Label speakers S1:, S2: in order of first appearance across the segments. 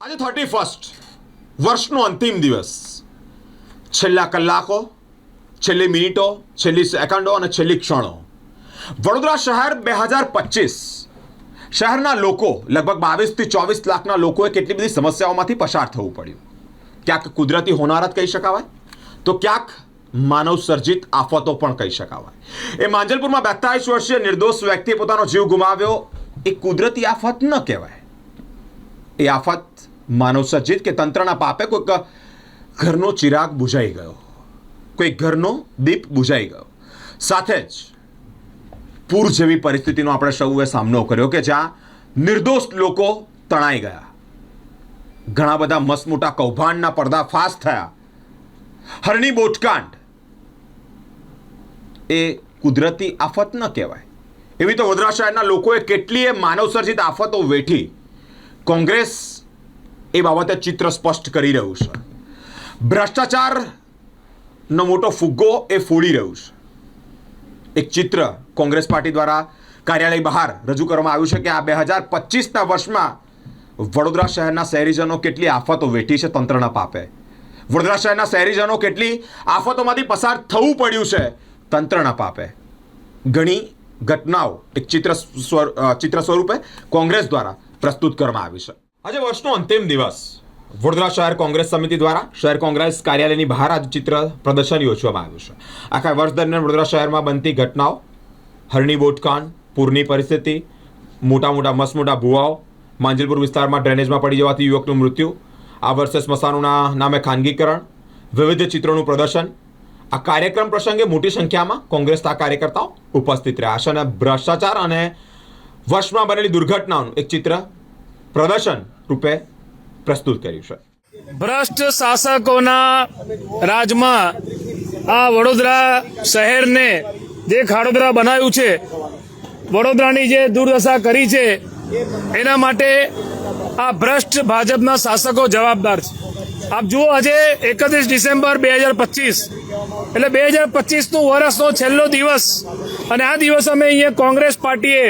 S1: આજે thirty first વર્ષનો અંતિમ દિવસ. છેલ્લા કલાકો, છેલ્લી મિનિટો, છેલ્લી સેકન્ડો અને છેલ્લી ક્ષણો. વડોદરા શહેર બે હજાર પચીસ. શહેરના લોકો, લગભગ બાવીસથી ચોવીસ લાખના લોકોએ કેટલી બધી સમસ્યાઓમાંથી પસાર થવું પડ્યું. ક્યાંક કુદરતી હોનારત કહી શકાવાય? તો ક્યાંક માનવ સર્જિત આફતો પણ કહી શકાવાય. એ માંજલપુરમાં બેતાલીસ વર્ષીય નિર્દોષ વ્યક્તિએ પોતાનો જીવ ગુમાવ્યો. એ કુદરતી આફત ન કહેવાય. એ આફત માનવસર્જિત કે તંત્રના પાપે કોઈક ઘરનો ચિરાગ બુઝાઈ ગયો. કોઈ ઘરનો દીપ બુઝાઈ ગયો. સાથે જ પૂર જેવી પરિસ્થિતિનો આપણે સૌએ સામનો કર્યો કે જ્યાં નિર્દોષ લોકો તણાઈ ગયા. ઘણા બધા મસમોટા કૌભાંડના પર્દાફાશ થયા. હરણી બોટકાંડ. એ કુદરતી આફત ન કહેવાય. એવી તો વડોદરા શહેરના લોકોએ કેટલીય માનવસર્જિત આફતો વેઠી. કોંગ્રેસ એ બાબતે ચિત્ર સ્પષ્ટ કરી રહ્યું છે. ભ્રષ્ટાચારનો મોટો ફુગ્ગો એ ફોડી રહ્યું છે. એક ચિત્ર કોંગ્રેસ પાર્ટી દ્વારા કાર્યાલય બહાર રજૂ કરવામાં આવ્યું છે કે આ બે હજાર પચીસના વર્ષમાં વડોદરા શહેરના શહેરીજનો કેટલી આફતો વેઠી છે તંત્રના પાપે. વડોદરા શહેરના શહેરીજનો કેટલી આફતોમાંથી પસાર થવું પડ્યું છે તંત્રના પાપે. ઘણી ઘટનાઓ, એક ચિત્ર ચિત્ર સ્વરૂપે કોંગ્રેસ દ્વારા પ્રસ્તુત કરવામાં આવી છે. આજે વર્ષનો અંતિમ દિવસ. વડોદરા શહેર કોંગ્રેસ સમિતિ દ્વારા શહેર કોંગ્રેસ કાર્યાલયની બહાર આજે ચિત્ર પ્રદર્શન યોજવામાં આવ્યું છે. આખા વર્ષ દરમિયાન વડોદરા શહેરમાં બનતી ઘટનાઓ, હરણી બોટકાંડ પૂરની પરિસ્થિતિ, મોટા મોટા મસમોટા ભૂવાઓ, માંજલપુર વિસ્તારમાં ડ્રેનેજમાં પડી જવાથી યુવકનું મૃત્યુ, આ વર્ષે સ્મશાનોના નામે ખાનગીકરણ, વિવિધ ચિત્રોનું પ્રદર્શન, આ કાર્યક્રમ પ્રસંગે મોટી સંખ્યામાં કોંગ્રેસના કાર્યકર્તાઓ ઉપસ્થિત રહ્યા છે અને ભ્રષ્ટાચાર અને વર્ષમાં બનેલી દુર્ઘટનાઓનું એક ચિત્ર પ્રદર્શન રૂપે પ્રસ્તુત કર્યું છે.
S2: ભ્રષ્ટ શાસકોના રાજમાં આ વડોદરા શહેરને જે ખાડોદરા બનાવ્યું છે, વડોદરાની જે દુર્દશા કરી છે, એના માટે આ ભ્રષ્ટ ભાજપના શાસકો જવાબદાર છે. આપ જુઓ આજે એકત્રીસ ડિસેમ્બર બે હજાર પચીસ, એટલે બે હજાર પચીસનું વર્ષનો છેલ્લો દિવસ, અને આ દિવસ અમે અહીંયા કોંગ્રેસ પાર્ટીએ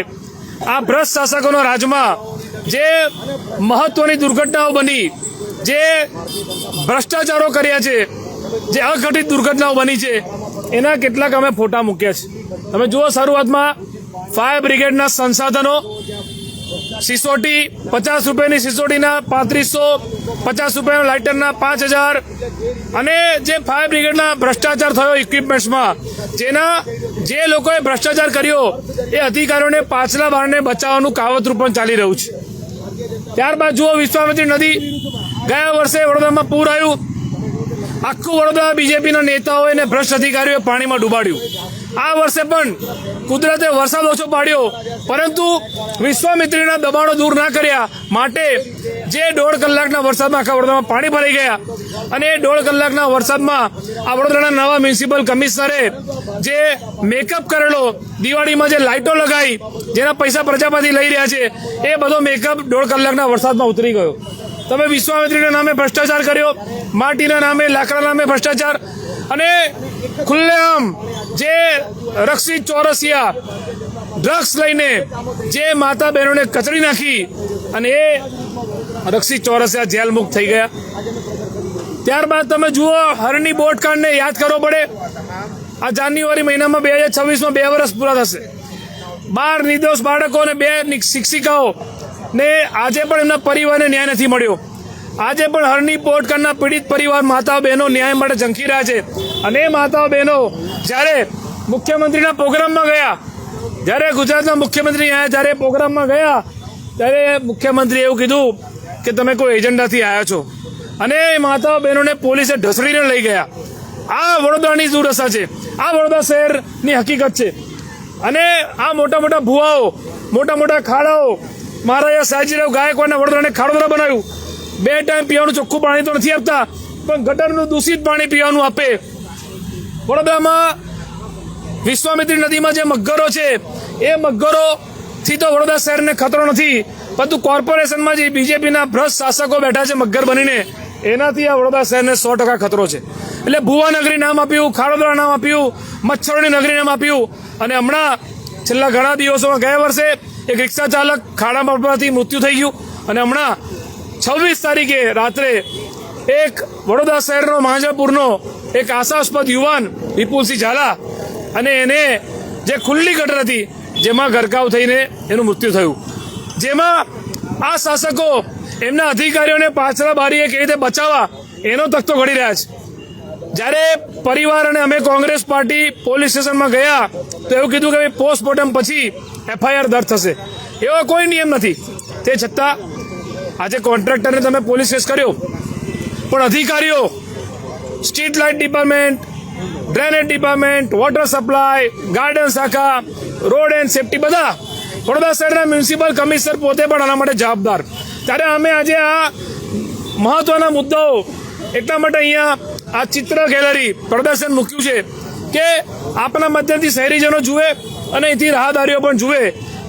S2: આ ભ્રષ્ટ શાસકોના રાજમાં જે મહત્વની દુર્ઘટનાઓ બની, જે ભ્રષ્ટાચારો કર્યા છે, જે અઘટિત દુર્ઘટનાઓ બની છે, એના કેટલાક અમે ફોટા મૂક્યા છે. તમે જુઓ શરૂઆતમાં ફાયર બ્રિગેડના સંસાધનો, સિસોટી પચાસ રૂપિયાની સિસોટીના પાંત્રીસો પચાસ રૂપિયાના લાઇટરના પાંચ હજાર, અને જે ફાયર બ્રિગેડના ભ્રષ્ટાચાર થયો ઇક્વિપમેન્ટ્સમાં જેના જે લોકોએ ભ્રષ્ટાચાર કર્યો એ અધિકારીઓને પાછલા બારને બચાવવાનું કાવતરૂપ પણ ચાલી રહ્યું છે. ત્યારબાદ જુઓ વિશ્વામિત્રી નદી ગયા વર્ષે વડોદરામાં પૂર આવ્યું. આખું વડોદરા બીજેપીના નેતાઓએ અને ભ્રષ્ટ અધિકારીઓએ પાણીમાં ડૂબાડ્યું. આ વર્ષે પણ કુદરતે વરસાદ ઓછો પાડ્યો. પરંતુ વિશ્વામિત્રીના દબાણો દૂર ના કર્યા. માટે જે દોઢ કલાકના વરસાદમાં આખા વડોદરામાં પાણી ભરાઈ ગયા અને એ દોઢ કલાકના વરસાદમાં આ વડોદરાના નવા મ્યુનિસિપલ કમિશનરે જે મેકઅપ કરેલો, દિવાળીમાં જે લાઇટો લગાવી જેના પૈસા પ્રજામાંથી લઈ રહ્યા છે, એ બધો મેકઅપ દોઢ કલાકના વરસાદમાં ઉતરી ગયો. તમે વિશ્વામિત્રીના નામે ભ્રષ્ટાચાર કર્યો, માટીના નામે લાકડા નામે ભ્રષ્ટાચાર અને ખુલ્લેઆમ જે રક્ષિત ચોરસિયા ડ્રગ્સ લઈને જે માતા બહેનોને કચડી નાખી અને એ રક્ષિત ચોરસિયા જેલ થઈ ગયા. ત્યારબાદ તમે જુઓ, હરણી બોટકાંડને યાદ કરવો પડે. આ જાન્યુઆરી મહિનામાં બે હજાર છવ્વીસમાં બે વર્ષ પૂરા થશે. બાર નિર્દોષ બાળકો અને બે શિક્ષિકાઓ ને આજે પણ એમના પરિવારને ન્યાય નથી મળ્યો. આજે પણ હરની પોટકરના પીડિત પરિવાર માતાઓ બહેનો ન્યાય માટે ઝંખી રહ્યા છે. અને એ માતાઓ બહેનો જ્યારે મુખ્યમંત્રીના પ્રોગ્રામમાં ગયા, જ્યારે ગુજરાતના મુખ્યમંત્રી આવ્યા જ્યારે પ્રોગ્રામમાં ગયા, ત્યારે મુખ્યમંત્રીએ એવું કીધું કે તમે કોઈ એજન્ડાથી આવ્યા છો. અને એ માતાઓ બહેનોને પોલીસે ઢસડીને લઈ ગયા. આ વડોદરાની દુર્દશા છે. આ વડોદરા શહેરની હકીકત છે. અને આ મોટા મોટા ભુવાઓ, મોટા મોટા ખાડાઓ, મહારાજા સયાજીરાવ ગાયકવાડના વડોદરાને ખાડોદરા બનાવ્યું. બે ટાઈમ પીવાનું ચોખ્ખું પાણી તો નથી આપતા, પણ ગટરનું દૂષિત પાણી પીવાનું આપે. વડોદરામાં વિશ્વામિત્રી નદીમાં જે મગરો છે, એ મગરો થી તો વડોદરા શહેરને ખતરો નથી, પરંતુ કોર્પોરેશનમાં જે બીજેપીના ભ્રષ્ટ શાસકો બેઠા છે મગર બનીને, એનાથી આ વડોદરા શહેરને સો ટકા ખતરો છે. એટલે ભુવાનગરી નામ આપ્યું ખાડોદરા નામ આપ્યું, મચ્છરોની નગરી નામ આપ્યું, અને હમણાં છેલ્લા ઘણા દિવસોમાં ગયા વર્ષે એક રિક્ષા ચાલક ખાડામાં પડવાથી મૃત્યુ થઈ ગયું, અને હમણાં છવ્વીસ તારીખે રાત્રે એક વડોદરા શહેરનો માંજાપુરનો એક આશાસ્પદ યુવાન વિપુલસિંહ ઝાલા અને એને જે ખુલ્લી ગટર હતી, જેમાં ગરકાવ થઈને એનું મૃત્યુ થયું. જેમાં આ શાસકો એમના અધિકારીઓને પાછળ બારીએ કેવી રીતે બચાવવા, એનો તખતો ઘડી રહ્યા છે. જ્યારે પરિવાર અને અમે કોંગ્રેસ પાર્ટી પોલીસ સ્ટેશનમાં ગયા, તો એવું કીધું કે પોસ્ટમોર્ટમ પછી એફઆઈઆર દર્જ થશે. એવો કોઈ નિયમ નથી. તે છતાં આજે કોન્ટ્રાક્ટરને તમે પોલીસ કેસ કર્યો. પણ અધિકારીઓ, street light department, drainage department, water supply, garden શાખા, રોડ એન્ડ સેફટી બધા વડોદરા શહેરના મ્યુનિસિપલ કમિશનર પોતે પણ આના માટે જવાબદાર. ત્યારે અમે આજે આ મહત્વના મુદ્દાઓ, એટલા માટે અહીંયા આ ચિત્ર ગેલેરી પ્રદર્શન મૂક્યું છે કે આપણા મધ્યથી શહેરીજનો જુએ અને અહીંથી રાહદારીઓ પણ જુએ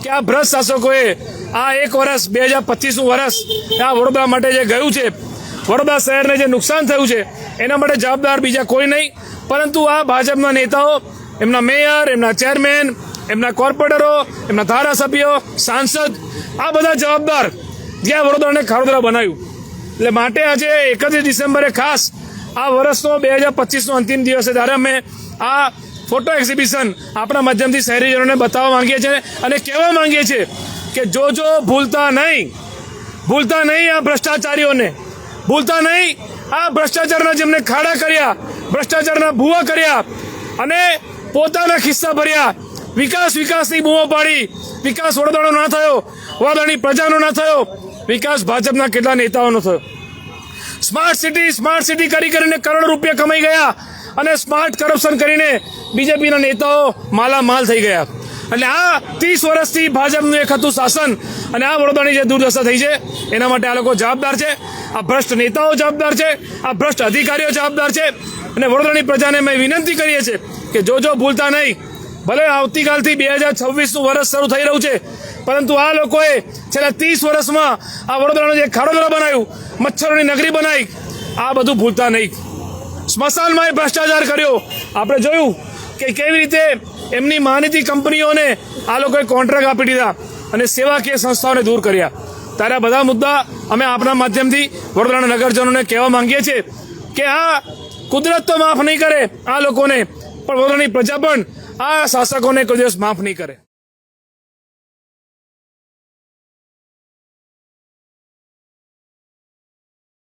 S2: કે આ ભ્રષ્ટ શાસકોએ આ એક વર્ષ બે હજાર પચીસનું વર્ષ આ વડોદરા માટે જે ગયું છે, વડોદરા શહેરને જે નુકસાન થયું છે, એના માટે જવાબદાર બીજા કોઈ નહીં. પરંતુ આ ભાજપના નેતાઓ, એમના મેયર, એમના ચેરમેન, એમના કોર્પોરેટરો, એમના ધારાસભ્યો, સાંસદ, આ બધા જવાબદાર જ્યાં વડોદરાને ખારોદરા બનાવ્યું. એટલે માટે આજે એકત્રીસ ડિસેમ્બરે ખાસ આ વર્ષનો બે હજાર પચીસનો અંતિમ દિવસ છે. ત્યારે અમે આ ફોટો એક્ઝિબિશન આપણા માધ્યમથી શહેરીજનોને બતાવવા માંગીએ છીએ અને કહેવા માંગીએ છીએ કે જો જો ભૂલતા નહીં ભૂલતા નહીં આ ભ્રષ્ટાચારીઓને, ભૂલતા નહીં આ ભ્રષ્ટાચારના જેમને ખાડા કર્યા, ભ્રષ્ટાચારના ભૂવા કર્યા અને પોતાના ખિસ્સા ભર્યા. વિકાસ વિકાસની બૂમો પાડી. વિકાસ વડોદરાનો ના થયો, વડોદરાની પ્રજાનો ના થયો, વિકાસ ભાજપના કેટલા નેતાઓનો થયો. સ્માર્ટ સિટી સ્માર્ટ સિટી કરી કરીને કરોડો રૂપિયા કમાઈ ગયા અને સ્માર્ટ કરપ્શન કરીને બીજેપીના નેતાઓ માલામાલ થઈ ગયા. એટલે આ ત્રીસ વર્ષથી ભાજપનું એક હતું શાસન અને આ વડોદરાની જે દુર્દશા થઈ છે, એના માટે આ લોકો જવાબદાર છે. આ ભ્રષ્ટ નેતાઓ જવાબદાર છે, આ ભ્રષ્ટ અધિકારીઓ જવાબદાર છે. અને વડોદરાની પ્રજાને મેં વિનંતી કરીએ છીએ કે જો જો ભૂલતા નહીં, ભલે આવતીકાલથી બે હજાર છવ્વીસનું વર્ષ શરૂ થઈ રહ્યું છે, પરંતુ આ લોકોએ છેલ્લા ત્રીસ વર્ષમાં આ વડોદરાનું જે ખાડોદરા બનાવ્યું, મચ્છરોની નગરી બનાવી, આ બધું ભૂલતા નહીં. સ્મશાનમાં ભ્રષ્ટાચાર કર્યો. આપણે જોયું કે કેવી રીતે એમની માનીતી કંપનીઓને આ લોકોએ કોન્ટ્રાક્ટ આપી દીધા અને સેવાકીય સંસ્થાઓને દૂર કર્યા. ત્યારે આ બધા મુદ્દા અમે આપના માધ્યમથી વડોદરાના નગરજનોને કહેવા માંગીએ છીએ કે આ કુદરત તો માફ નહીં કરે આ લોકોને, પણ વડોદરાની પ્રજા પણ આ શાસકોને કોઈ દિવસ માફ નહીં કરે.